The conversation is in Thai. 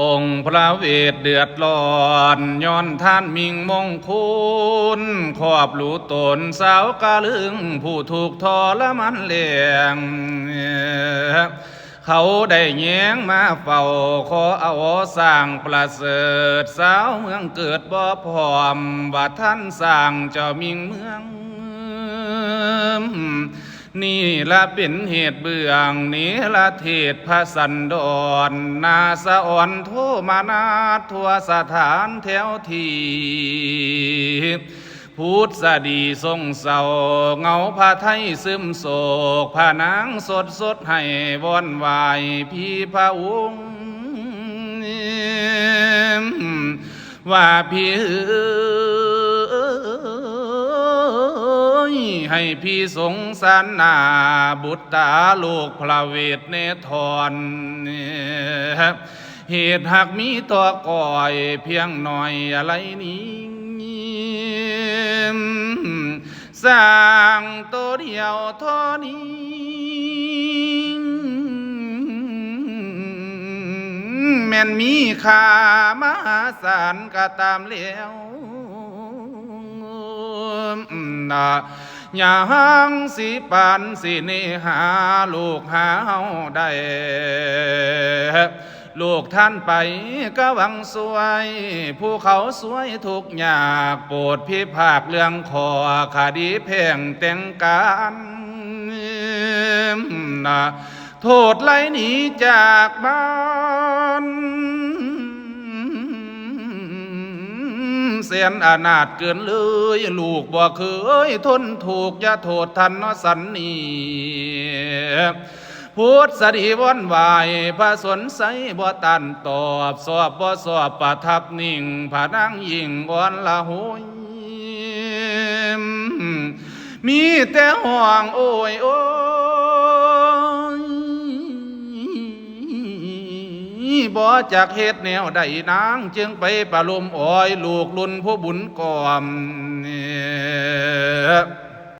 องค์พระเวทเดือดร้อนย้อนท่านมิงมงคุณขอบหลูตนสาวกาลึง ผู้ถูกทอละมันเลียงเขาได้แย้งมาเฝ้าขอเอาสร้างประเสริฐ สาวเมืองเกิดบ่พร้อมว่าท่านสร้างเจ้ามิงเมือง นี่ละเป็นเหตุเบื้องนี้ละเทศพระสันดรนาสะอ่อนโทมานาทั่วสถานแถวทีพุทธดีทรงเศร้าเงาพระไทยซึมโศกพระนางสดสดให้วอนวายพี่พระองค์ว่าพี่ ให้พี่สงสารนาบุตรตาลูกพระเวทเนทรเหตุหากมีต่อก่อยเพียงหน่อยอะไรนี้สร้างตัวเดียวเท่านี้แม่นมีค่ามหาศาลก็ตามแล้วนะ อย่าหังสิปานสิเนหาลูกหาเฮาได้ลูกท่านไปก็หวังสวย ผู้เขาสวยทุกอยากโปรดพิพากเรื่องขอคดีแพ่งแต่งการนะโทษไล่หนีจากบ้าน เสียนอานาถเกินเลย ลูกบ่เคยทนถูกย่าโทษทันนสันนีพุทธสดีวอนวายพระสนใสบ่ตันตอบสอบบ่สอบประทับนิ่งผานั่งยิ่งอ่อนละหุยมีแต่ห่วงโอ้ยโอ้ บ่จากเหตุแนวใดนาง จึงไปประลมอ้อย ลูกลุนผู้บุญกอม